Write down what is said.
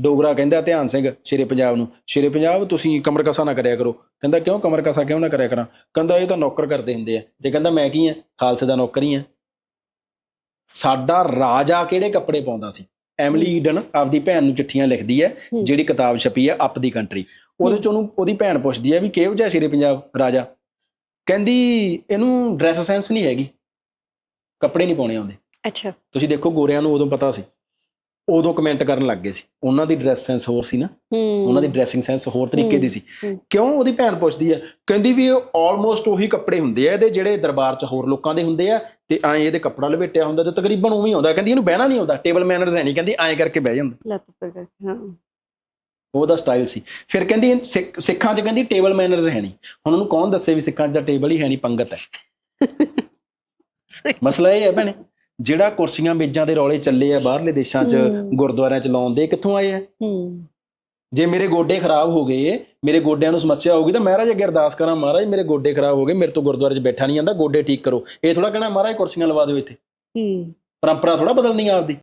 ਡੋਗਰਾ ਕਹਿੰਦਾ ਧਿਆਨ ਸਿੰਘ ਸ਼ੇਰੇ ਪੰਜਾਬ ਨੂੰ ਸ਼ੇਰੇ ਪੰਜਾਬ ਤੁਸੀਂ ਕਮਰ ਕਸਾ ਨਾ ਕਰਿਆ ਕਰੋ। ਕਹਿੰਦਾ ਕਿਉਂ ਕਮਰ ਕਸਾ ਕਿਉਂ ਨਾ ਕਰਿਆ ਕਰਾਂ? ਕਹਿੰਦਾ ਇਹ ਤਾਂ ਨੌਕਰ ਕਰਦੇ ਹੁੰਦੇ ਆ। ਤੇ ਕਹਿੰਦਾ ਮੈਂ ਕੀ ਆ? ਖਾਲਸੇ ਦਾ ਨੌਕਰ ਹੀ ਆ। ਸਾਡਾ ਰਾਜਾ ਕਿਹੜੇ ਕੱਪੜੇ ਪਾਉਂਦਾ ਸੀ? ਐਮਲੀ ਈਡਨ ਆਪਦੀ ਭੈਣ ਨੂੰ ਚਿੱਠੀਆਂ ਲਿਖਦੀ ਹੈ। ਜਿਹੜੀ ਕਿਤਾਬ ਛਪੀ ਹੈ ਅਪ ਦੀ ਕੰਟਰੀ। ਉਹਦੇ ਚ ਉਹਨੂੰ ਉਹਦੀ ਭੈਣ ਪੁੱਛਦੀ ਹੈ ਵੀ ਕਿਹੋ ਜਿਹਾ ਸ਼ੇਰੇ ਪੰਜਾਬ ਰਾਜਾ? ਕਹਿੰਦੀ ਇਹਨੂੰ ਡਰੈਸ ਸੈਂਸ ਨਹੀਂ ਹੈਗੀ। ਕੱਪੜੇ ਨਹੀਂ ਪਾਉਣੇ ਆਉਂਦੇ। ਅੱਛਾ। ਤੁਸੀਂ ਦੇਖੋ ਗੋਰਿਆਂ ਨੂੰ ਉਦੋਂ ਪਤਾ ਸੀ। ਉਦੋਂ ਕਮੈਂਟ ਕਰਨ ਲੱਗ ਗਏ ਸੀ। ਉਹਨਾਂ ਦੀ ਡਰੈਸ ਸੈਂਸ ਹੋਰ ਸੀ ਨਾ। ਉਹਨਾਂ ਦੀ ਡਰੈਸਿੰਗ ਸੈਂਸ ਹੋਰ ਤਰੀਕੇ ਦੀ ਸੀ। ਕਿਉਂ ਉਹਦੀ ਭੈਣ ਪੁੱਛਦੀ ਹੈ ਕਹਿੰਦੀ ਵੀ ਇਹ ਆਲਮੋਸਟ ਉਹੀ ਕੱਪੜੇ ਹੁੰਦੇ ਆ ਇਹਦੇ ਜਿਹੜੇ ਦਰਬਾਰ 'ਚ ਹੋਰ ਲੋਕਾਂ ਦੇ ਹੁੰਦੇ ਆ ਤੇ ਐਂ ਇਹਦੇ ਕੱਪੜਾ ਲਪੇਟਿਆ ਹੁੰਦਾ ਤੇ ਤਕਰੀਬਨ ਉਵੇਂ ਹੀ ਆਉਂਦਾ। ਕਹਿੰਦੀ ਇਹਨੂੰ ਬਹਿਣਾ ਨਹੀਂ ਆਉਂਦਾ। ਟੇਬਲ ਮੈਨਰਸ ਹੈ ਨਹੀਂ। ਕਹਿੰਦੀ ਐਂ ਕਰਕੇ ਬਹਿ ਜਾਂਦਾ। ਲੱਤ ਉੱਪਰ ਕਰਕੇ ਹਾਂ। ਉਹਦਾ ਸਟਾਈਲ ਸੀ। ਫਿਰ ਕਹਿੰਦੀ ਸਿੱਖ- 'ਚ ਕਹਿੰਦੀ ਟੇਬਲ ਮੈਨਰਸ ਹੈ ਨਹੀਂ। ਹੁਣ ਉਹਨੂੰ ਕੌਣ ਦੱਸੇ ਵੀ ਸਿੱਖਾਂ 'ਚ ਤਾਂ ਟੇਬਲ ਹੀ ਹੈ ਨਹੀਂ ਪੰਗਤ ਹੈ। ਮਸਲਾ ਇਹ ਹੈ ਭੈਣੇ। ਜਿਹੜਾ ਕੁਰਸੀਆਂ ਮੇਜ਼ਾਂ ਦੇ ਰੌਲੇ ਚੱਲੇ ਆ ਬਾਹਰਲੇ ਦੇਸ਼ਾਂ 'ਚ ਹੂੰ। ਗੁਰਦੁਆਰਿਆਂ 'ਚ ਲਾਉਂਦੇ ਕਿੱਥੋਂ ਆਏ ਆ? ਹੂੰ। ਜੇ ਮੇਰੇ ਗੋਡੇ ਖਰਾਬ ਹੋ ਗਏ ਮੇਰੇ ਗੋਡਿਆਂ ਨੂੰ ਸਮੱਸਿਆ ਹੋਊਗੀ ਤਾਂ ਮਹਾਰਾਜ ਅੱਗੇ ਅਰਦਾਸ ਕਰਾਂ ਮਹਾਰਾਜ ਮੇਰੇ ਗੋਡੇ ਖਰਾਬ ਹੋ ਗਏ ਮੇਰੇ ਤੋਂ ਗੁਰਦੁਆਰੇ 'ਚ ਬੈਠਾ ਨਹੀਂ ਜਾਂਦਾ ਗੋਡੇ ਠੀਕ ਕਰੋ। ਇਹ ਥੋੜਾ ਕਹਿਣਾ ਮਹਾਰਾਜ ਕੁਰਸੀਆਂ ਲਵਾ ਦਿਓ ਇੱਥੇ। ਹੂੰ। ਪਰੰਪਰਾ ਥੋੜਾ ਬਦਲਣੀ ਆਪਦੀ।